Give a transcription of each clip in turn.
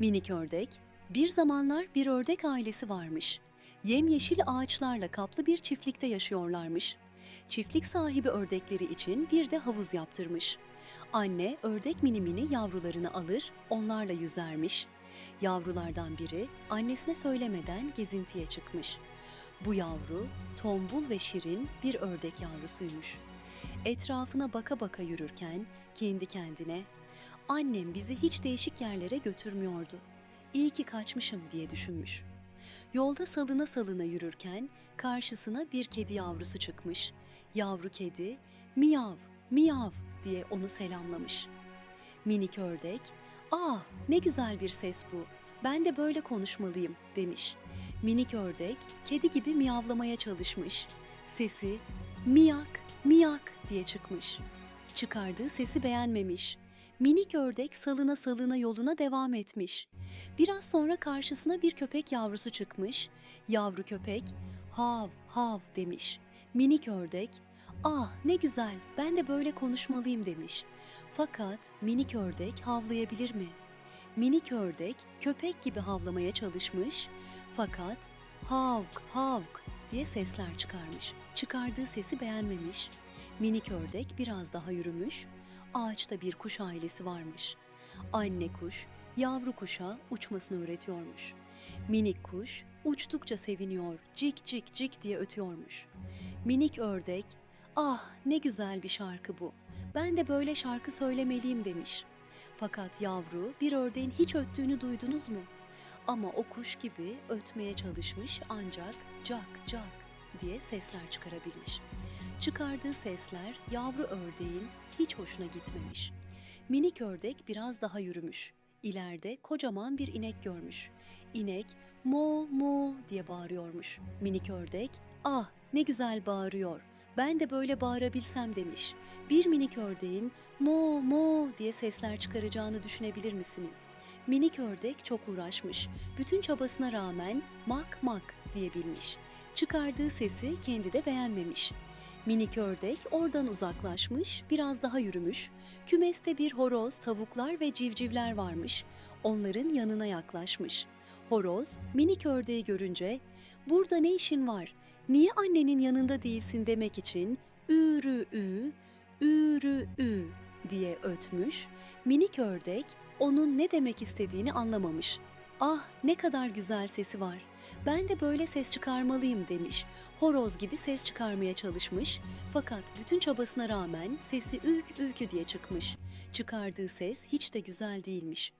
Minik ördek, bir zamanlar bir ördek ailesi varmış. Yemyeşil ağaçlarla kaplı bir çiftlikte yaşıyorlarmış. Çiftlik sahibi ördekleri için bir de havuz yaptırmış. Anne ördek mini mini yavrularını alır, onlarla yüzermiş. Yavrulardan biri annesine söylemeden gezintiye çıkmış. Bu yavru tombul ve şirin bir ördek yavrusuymuş. Etrafına baka baka yürürken kendi kendine annem bizi hiç değişik yerlere götürmüyordu. İyi ki kaçmışım diye düşünmüş. Yolda salına salına yürürken karşısına bir kedi yavrusu çıkmış. Yavru kedi miyav miyav diye onu selamlamış. Minik ördek, "Ah, ne güzel bir ses bu. Ben de böyle konuşmalıyım." demiş. Minik ördek kedi gibi miyavlamaya çalışmış. Sesi miyak miyak diye çıkmış. Çıkardığı sesi beğenmemiş. Minik ördek salına salına yoluna devam etmiş. Biraz sonra karşısına bir köpek yavrusu çıkmış. Yavru köpek hav hav demiş. Minik ördek ah ne güzel ben de böyle konuşmalıyım demiş. Fakat minik ördek havlayabilir mi? Minik ördek köpek gibi havlamaya çalışmış. Fakat havk havk diye sesler çıkarmış. Çıkardığı sesi beğenmemiş. Minik ördek biraz daha yürümüş. Ağaçta bir kuş ailesi varmış. Anne kuş yavru kuşa uçmasını öğretiyormuş. Minik kuş uçtukça seviniyor, cik cik cik diye ötüyormuş. Minik ördek, ah ne güzel bir şarkı bu, ben de böyle şarkı söylemeliyim demiş. Fakat yavru bir ördeğin hiç öttüğünü duydunuz mu? Ama o kuş gibi ötmeye çalışmış ancak cak cak diye sesler çıkarabilmiş. Çıkardığı sesler yavru ördeğin hiç hoşuna gitmemiş. Minik ördek biraz daha yürümüş. İleride kocaman bir inek görmüş. İnek mo mo diye bağırıyormuş. Minik ördek ah ne güzel bağırıyor. Ben de böyle bağırabilsem demiş. Bir minik ördeğin mo mo diye sesler çıkaracağını düşünebilir misiniz? Minik ördek çok uğraşmış. Bütün çabasına rağmen mak mak diyebilmiş. Çıkardığı sesi kendi de beğenmemiş. Minik ördek oradan uzaklaşmış, biraz daha yürümüş. Kümeste bir horoz, tavuklar ve civcivler varmış. Onların yanına yaklaşmış. Horoz, minik ördeği görünce, "Burada ne işin var? Niye annenin yanında değilsin?" demek için ürü ü, ürü ü diye ötmüş. Minik ördek onun ne demek istediğini anlamamış. Ah ne kadar güzel sesi var. Ben de böyle ses çıkarmalıyım demiş. Horoz gibi ses çıkarmaya çalışmış. Fakat bütün çabasına rağmen sesi ülk ülkü diye çıkmış. Çıkardığı ses hiç de güzel değilmiş.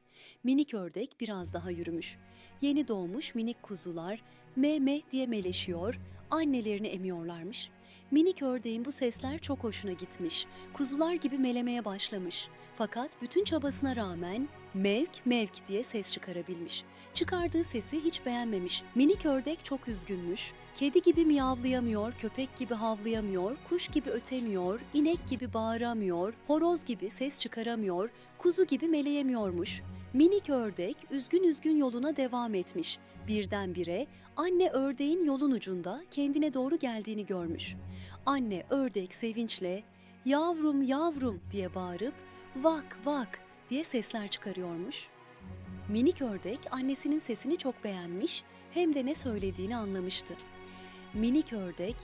Minik ördek biraz daha yürümüş. Yeni doğmuş minik kuzular me me diye meleşiyor, annelerini emiyorlarmış. Minik ördeğin bu sesler çok hoşuna gitmiş. Kuzular gibi melemeye başlamış. Fakat bütün çabasına rağmen mevk mevk diye ses çıkarabilmiş. Çıkardığı sesi hiç beğenmemiş. Minik ördek çok üzgünmüş. Kedi gibi miyavlayamıyor, köpek gibi havlayamıyor, kuş gibi ötemiyor, inek gibi bağıramıyor, horoz gibi ses çıkaramıyor, kuzu gibi meleyemiyormuş. Minik ördek üzgün üzgün yoluna devam etmiş. Birdenbire anne ördeğin yolun ucunda kendine doğru geldiğini görmüş. Anne ördek sevinçle yavrum yavrum diye bağırıp vak vak diye sesler çıkarıyormuş. Minik ördek annesinin sesini çok beğenmiş hem de ne söylediğini anlamıştı. Minik ördek,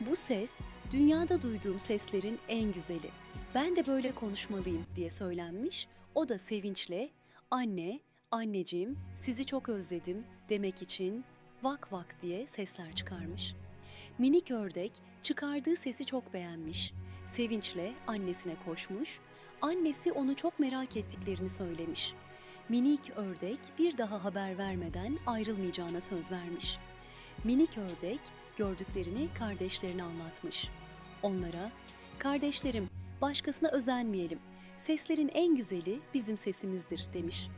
bu ses dünyada duyduğum seslerin en güzeli. Ben de böyle konuşmalıyım diye söylenmiş. O da sevinçle anne, anneciğim sizi çok özledim demek için vak vak diye sesler çıkarmış. Minik ördek çıkardığı sesi çok beğenmiş. Sevinçle annesine koşmuş. Annesi onu çok merak ettiklerini söylemiş. Minik ördek bir daha haber vermeden ayrılmayacağına söz vermiş. Minik ördek gördüklerini kardeşlerine anlatmış. Onlara, "Kardeşlerim, başkasına özenmeyelim. Seslerin en güzeli bizim sesimizdir." demiş.